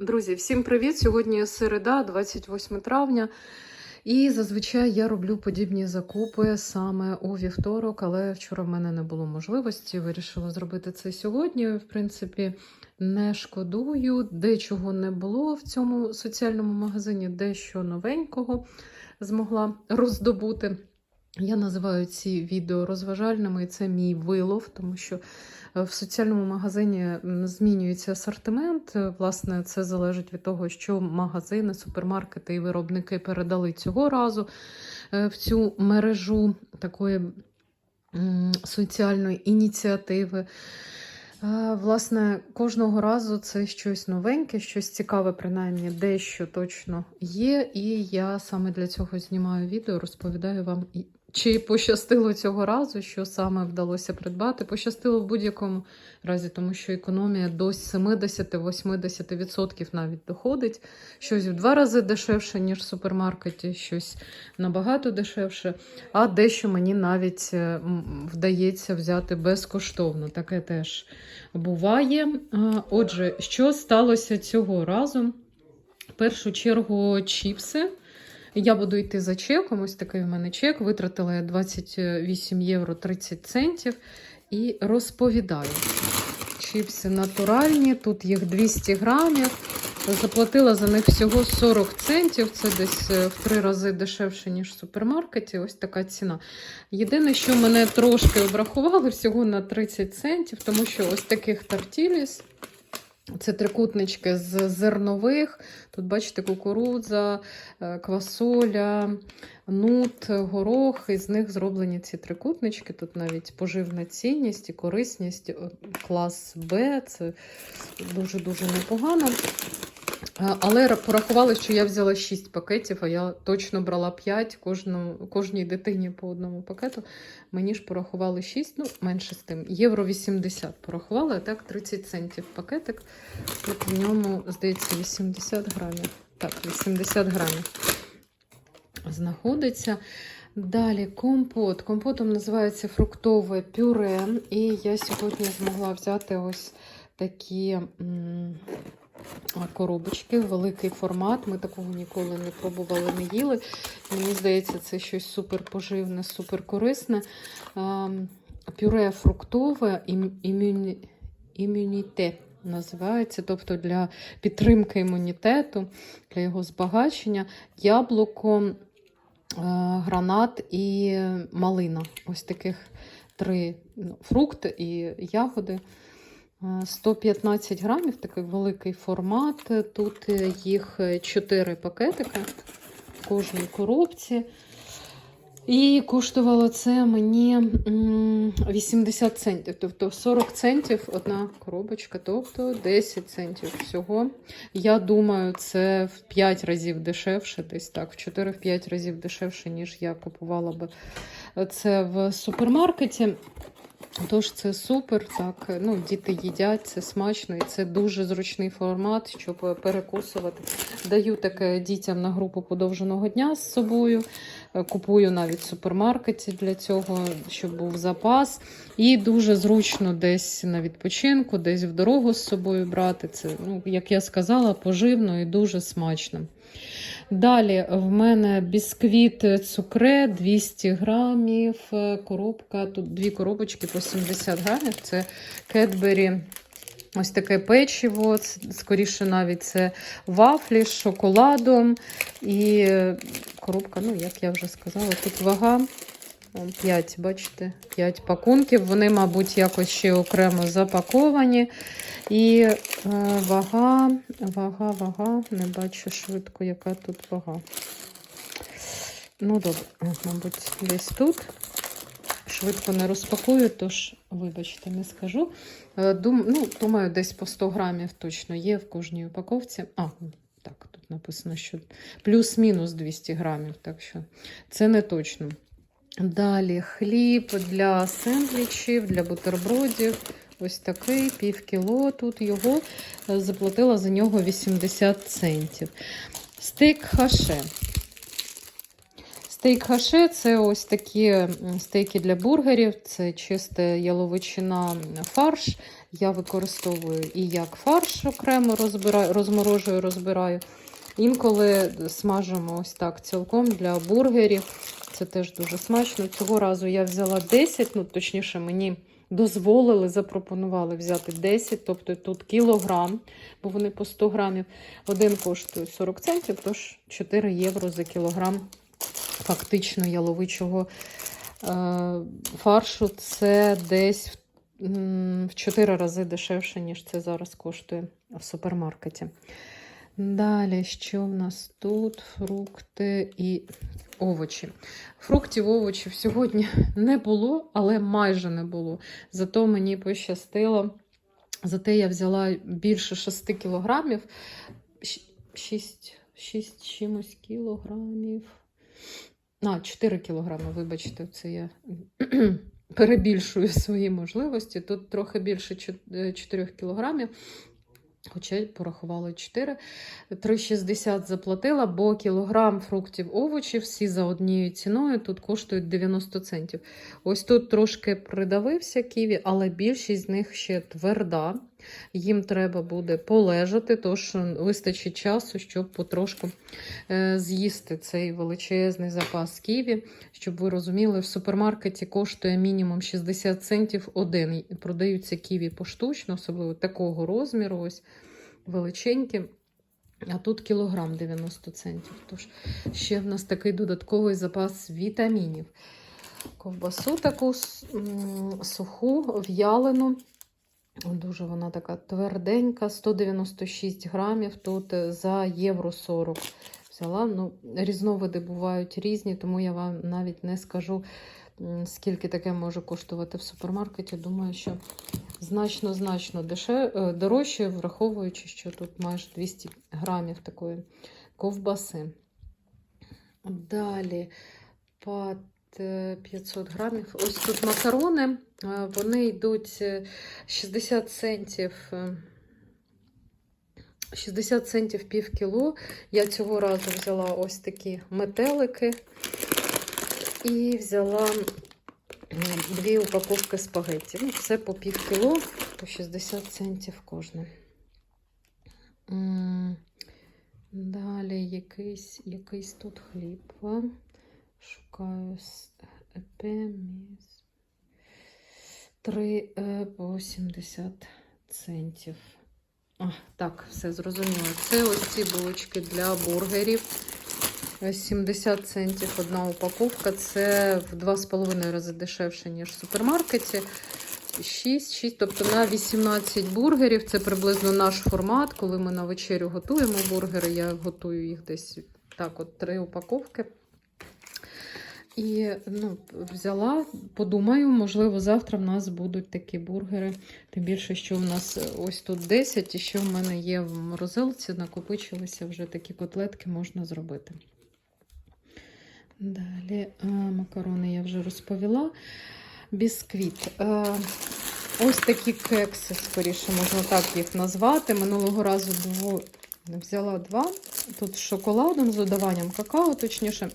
Друзі, всім привіт! Сьогодні середа, 28 травня. І зазвичай я роблю подібні закупи саме у вівторок, але вчора в мене не було можливості. Вирішила зробити це сьогодні. В принципі, не шкодую, дечого не було в цьому соціальному магазині, дещо новенького змогла роздобути. Я називаю ці відео розважальними, і це мій вилов, тому що е, в соціальному магазині змінюється асортимент. Е, Власне, це залежить від того, що магазини, супермаркети і виробники передали цього разу е, в цю мережу такої соціальної ініціативи. Власне, кожного разу це щось новеньке, щось цікаве, принаймні, дещо точно є. І я саме для цього знімаю відео, розповідаю вам, чи пощастило цього разу, що саме вдалося придбати. Пощастило в будь-якому разі, тому що економія до 70-80% навіть доходить. Щось в два рази дешевше, ніж в супермаркеті, щось набагато дешевше, а дещо мені навіть е, вдається взяти безкоштовно. Таке теж буває. Отже, що сталося цього разу? В першу чергу чіпси. Я буду йти за чеком. Ось такий в мене чек. Витратила я 28 євро 30 центів і розповідаю. Чіпси натуральні, тут їх 200 грамів. Заплатила за них всього 40 центів. Це десь е, в три рази дешевше, ніж в супермаркеті. Ось така ціна. Єдине, що мене трошки обрахували всього на 30 центів, тому що ось таких тартіліс. Це трикутнички з зернових. Тут, бачите, кукурудза, е, квасоля, нут, горох. І з них зроблені ці трикутнички. Тут навіть поживна цінність і корисність. Клас Б. Це дуже-дуже непогано. Але ра- порахували, що я взяла 6 пакетів, а я точно брала 5 кожному, кожній дитині по одному пакету. Мені ж порахували 6, ну менше з тим. Євро 80 порахували, а так 30 центів пакетик. Тут в ньому, здається, 80 грамів. Так, 80 грамів знаходиться. Далі компот. Компотом називається фруктове пюре. І я сьогодні змогла взяти ось такі коробочки, великий формат. Ми такого ніколи не пробували, не їли. Мені здається, це щось супер поживне, супер корисне. Пюре фруктове ім- імюні... імюніте називається, тобто для підтримки імунітету, для його збагачення. Яблуко, гранат і малина. Ось таких три ну, фрукти і ягоди. Е, 115 грамів, такий великий формат. Тут їх 4 пакетики в кожній коробці. І коштувало це мені 80 центів, тобто 40 центів одна коробочка, тобто 10 центів всього. Я думаю, це в 5 разів дешевше, десь так, в 4-5 разів дешевше, ніж я купувала би це в супермаркеті. Тож це супер, так. Ну, діти їдять, це смачно і це дуже зручний формат, щоб перекусувати. Даю таке дітям на групу подовженого дня з собою. Е, Купую навіть в супермаркеті для цього, щоб був запас. І дуже зручно десь на відпочинку, десь в дорогу з собою брати. Це, ну, як я сказала, поживно і дуже смачно. Далі в мене бісквіт цукре 200 грамів, е, коробка, тут дві коробочки по 70 грамів. Це Кетбері. Ось таке печиво, скоріше навіть це вафлі з шоколадом. І е, коробка, ну, як я вже сказала, тут вага 5, бачите, 5 пакунків. Вони, мабуть, якось ще окремо запаковані. І е, вага, вага, вага, не бачу швидко, яка тут вага. Ну, добре, мабуть, десь тут. Швидко не розпакую, тож, вибачте, не скажу. Е, Дум, ну, думаю, десь по 100 грамів точно є в кожній упаковці. А, так, тут написано, що плюс-мінус 200 грамів, так що це не точно. Далі хліб для сендвічів, для бутербродів. Ось такий пів кіло. Тут його заплатила за нього 80 центів. Стейк хаше. Стейк хаше це ось такі стейки для бургерів, це чиста яловичина фарш я використовую і як фарш окремо розбираю, розморожую, розбираю. Інколи смажимо ось так цілком для бургерів. Це теж дуже смачно. Цього разу я взяла 10, ну точніше, мені дозволили, запропонували взяти 10, тобто тут кілограм, бо вони по 100 грамів. Один коштує 40 центів, тож 4 євро за кілограм фактично яловичого е, фаршу. Це десь в, м, в 4 рази дешевше, ніж це зараз коштує в супермаркеті. Далі, що в нас тут? Фрукти і овочі. Фруктів, овочів сьогодні не було, але майже не було. Зато мені пощастило. Зате я взяла більше 6 кілограмів. 6, 6 чимось кілограмів. А, 4 кілограми, вибачте, це я перебільшую свої можливості. Тут трохи більше 4 кілограмів. Хоча порахували 4. 3,60 заплатила, бо кілограм фруктів овочів всі за однією ціною тут коштують 90 центів. Ось тут трошки придавився ківі, але більшість з них ще тверда. Їм треба буде полежати, тож вистачить часу, щоб потрошку е, з'їсти цей величезний запас ківі. Щоб ви розуміли, в супермаркеті коштує мінімум 60 центів один. Продаються ківі поштучно, особливо такого розміру, ось величенькі. А тут кілограм 90 центів. Тож ще в нас такий додатковий запас вітамінів. Ковбасу таку суху, в'ялену. Дуже вона така тверденька, 196 грамів. Тут за євро 40 взяла. Ну, Різновиди бувають різні, тому я вам навіть не скажу, скільки таке може коштувати в супермаркеті. Думаю, що значно-значно е, дорожче, враховуючи, що тут майже 200 грамів такої ковбаси. Далі е, 500 грамів. Ось тут макарони. е, Вони йдуть е, 60 центів. е, 60 центів пів кіло. Я цього разу взяла ось такі метелики і взяла дві упаковки спагетті. Ну, все по пів кіло, по 60 центів кожне. Далі якийсь, якийсь тут хліб. Шукаю епеміс. 3 е, по 70 центів. А, так, все зрозуміло. Це ось ці булочки для бургерів. Е, 70 центів одна упаковка. Це в 2,5 рази дешевше, ніж в супермаркеті. 6, 6, тобто на 18 бургерів. Це приблизно наш формат, коли ми на вечерю готуємо бургери. Я готую їх десь так, от три упаковки. І ну, взяла, подумаю, можливо, завтра в нас будуть такі бургери. Тим більше, що в нас ось тут 10, і що в мене є в морозилці, накопичилися вже такі котлетки, можна зробити. Далі а, макарони я вже розповіла. Бісквіт. Е, ось такі кекси, скоріше, можна так їх назвати. Минулого разу взяла два. Тут з шоколадом, з додаванням какао, точніше.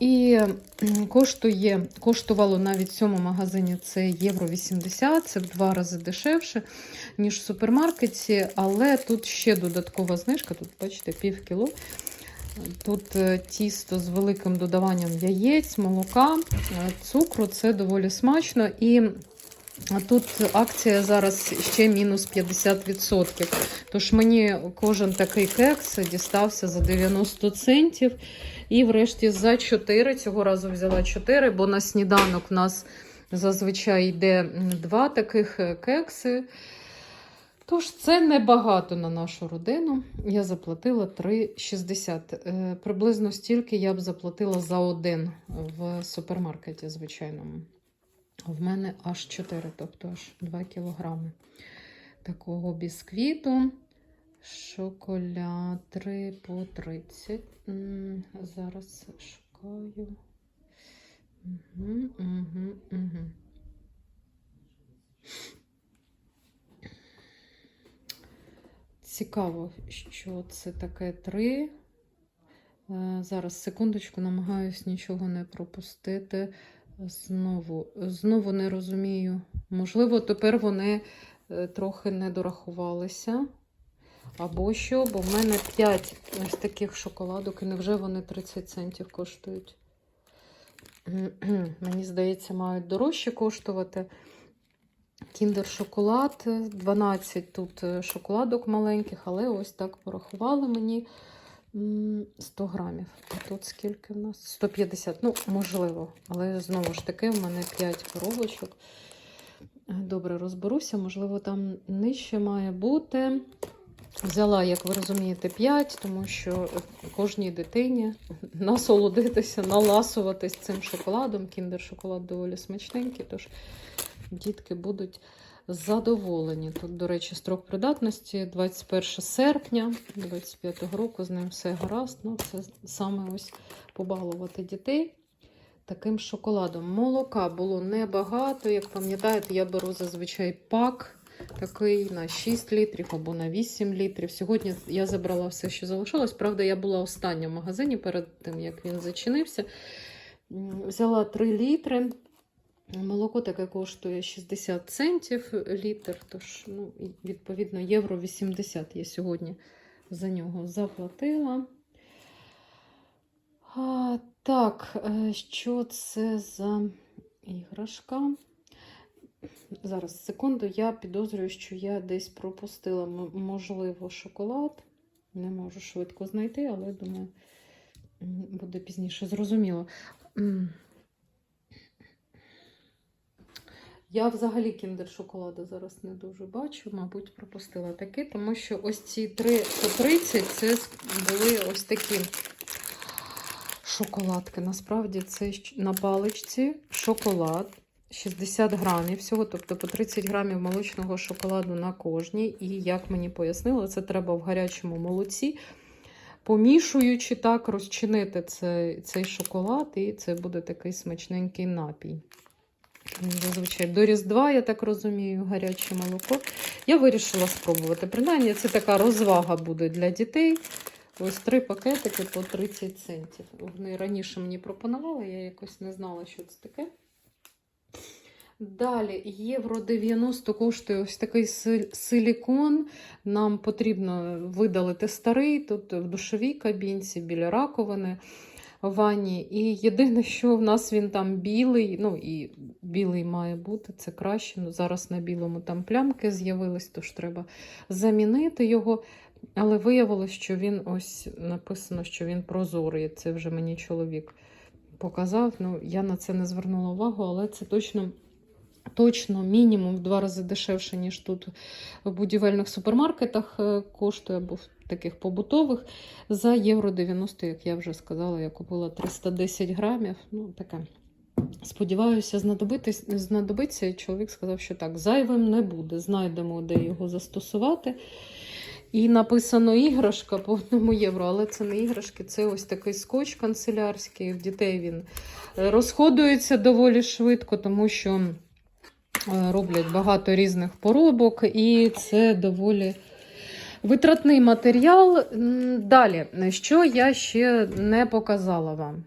І коштує, коштувало навіть в цьому магазині це євро 80, це в два рази дешевше, ніж в супермаркеті, але тут ще додаткова знижка, тут, бачите, пів кіло. Тут е, тісто з великим додаванням яєць, молока, е, цукру, це доволі смачно. І тут акція зараз ще мінус 50%. Тож мені кожен такий кекс дістався за 90 центів. І врешті за 4. Цього разу взяла 4, бо на сніданок в нас зазвичай йде м, два таких кекси. Тож це небагато на нашу родину. Я заплатила 3,60. Е, Приблизно стільки я б заплатила за один в супермаркеті звичайному. В мене аж 4, тобто аж 2 кілограми такого бісквіту. Шоколад 3 по 30. Зараз шукаю. Угу, угу, угу. Цікаво, що це таке 3. Зараз секундочку, намагаюсь нічого не пропустити. Знову, знову не розумію, Можливо, тепер вони е, трохи не дорахувалися. Або що, бо в мене 5 ось таких шоколадок, і невже вони 30 центів коштують. Мені здається, мають дорожче коштувати. Кіндер шоколад, 12 тут е, шоколадок маленьких, але ось так порахували мені 100 грамів. А тут скільки в нас? 150, ну, можливо. Але знову ж таки, в мене 5 коробочок. Е, Добре, розберуся, можливо, там нижче має бути. Взяла, як ви розумієте, 5, тому що кожній дитині насолодитися, наласуватись цим шоколадом. Кіндер шоколад доволі смачненький, тож дітки будуть задоволені. Тут, до речі, строк придатності 21 серпня 25 року, з ним все гаразд. Ну, це саме ось побалувати дітей таким шоколадом. Молока було небагато. Як пам'ятаєте, я беру зазвичай пак такий на 6 літрів або на 8 літрів. Сьогодні я забрала все, що залишилось. Правда, я була остання в магазині перед тим, як він зачинився. Взяла 3 літри. Молоко таке коштує 60 центів літр, тож, ну, відповідно, євро 80 я сьогодні за нього заплатила. А, так, е, що це за іграшка? Зараз, секунду, я підозрюю, що я десь пропустила, можливо, шоколад. Не можу швидко знайти, але думаю, буде пізніше зрозуміло. Я взагалі кіндер шоколаду зараз не дуже бачу, мабуть, пропустила таки, тому що ось ці 3 по 30 це були ось такі шоколадки. Насправді це на паличці шоколад. 60 грамів всього, тобто по 30 грамів молочного шоколаду на кожній. І як мені пояснили, це треба в гарячому молоці, помішуючи так, розчинити цей, цей шоколад, і це буде такий смачненький напій. Зазвичай до Різдва, я так розумію, гаряче молоко. Я вирішила спробувати. Принаймні, це така розвага буде для дітей. Ось три пакетики по 30 центів. Вони раніше мені пропонували, я якось не знала, що це таке. Далі євро 90 коштує ось такий силікон. Нам потрібно видалити старий тут в душовій кабінці біля раковини ванні. І єдине, що в нас він там білий, ну і білий має бути, це краще. Ну, зараз на білому там плямки з'явились, тож треба замінити його. Але виявилось, що він ось написано, що він прозорий. Це вже мені чоловік показав. Ну, я на це не звернула увагу, але це точно. Точно мінімум в два рази дешевше, ніж тут в будівельних супермаркетах е, коштує, або в таких побутових. За євро 90, як я вже сказала, я купила 310 грамів. Ну, таке. Сподіваюся, знадобиться. Чоловік сказав, що так, зайвим не буде. Знайдемо, де його застосувати. І написано іграшка по одному євро, але це не іграшки, це ось такий скотч канцелярський. В дітей він е, розходується доволі швидко, тому що роблять багато різних поробок, і це доволі витратний матеріал. Далі, що я ще не показала вам?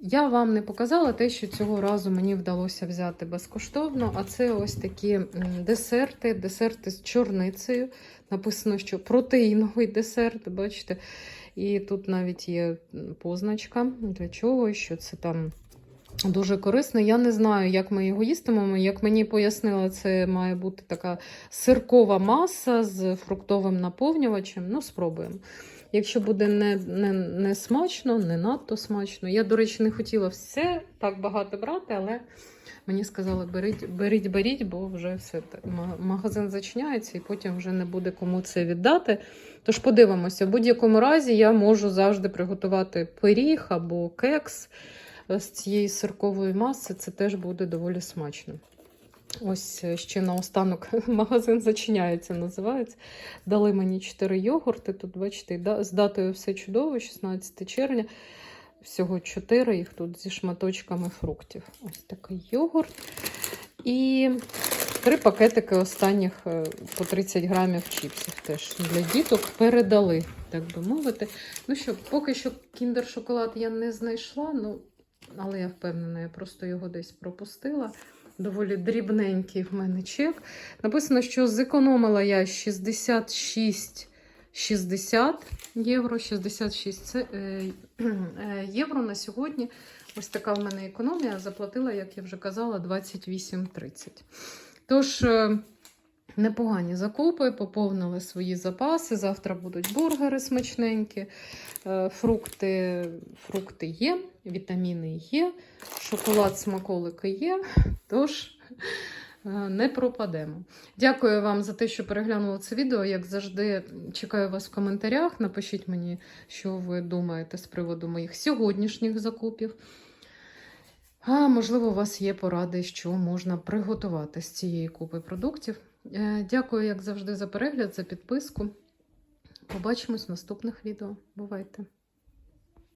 Я вам не показала те, що цього разу мені вдалося взяти безкоштовно, а це ось такі десерти, десерти з чорницею. Написано, що протеїновий десерт, бачите. І тут навіть є позначка для чого, що це там дуже корисно. Я не знаю, як ми його їстимемо. Як мені пояснили, це має бути така сиркова маса з фруктовим наповнювачем. Ну, спробуємо. Якщо буде не, не, не смачно, не надто смачно. Я, до речі, не хотіла все так багато брати, але мені сказали, беріть, беріть, беріть, бо вже все магазин зачиняється і потім вже не буде кому це віддати. Тож подивимося, в будь-якому разі я можу завжди приготувати пиріг або кекс з цієї сиркової маси. Це теж буде доволі смачно. Ось е, ще наостанок магазин зачиняється, називається. Дали мені 4 йогурти. Тут, бачите, з датою все чудово, 16 червня. Всього 4 їх тут зі шматочками фруктів. Ось такий йогурт. І три пакетики останніх е, по 30 грамів чіпсів теж для діток передали, так би мовити. Ну що, поки що кіндер-шоколад я не знайшла, ну, але я впевнена, я просто його десь пропустила. доволі дрібненький в мене чек. Написано, що зекономила я 66,60 євро. 66 це, е, е, євро на сьогодні. Ось така в мене економія. Заплатила, як я вже казала, 28,30. Тож, е, непогані закупи, поповнили свої запаси. Завтра будуть бургери смачненькі, е, фрукти, фрукти є, вітаміни є, шоколад, смаколики є. Тож. е, Не пропадемо. Дякую вам за те, що переглянули це відео. Як завжди, чекаю вас в коментарях. Напишіть мені, що ви думаєте з приводу моїх сьогоднішніх закупів. А можливо, у вас є поради, що можна приготувати з цієї купи продуктів. Е, Дякую, як завжди, за перегляд, за підписку. Побачимось в наступних відео. Бувайте!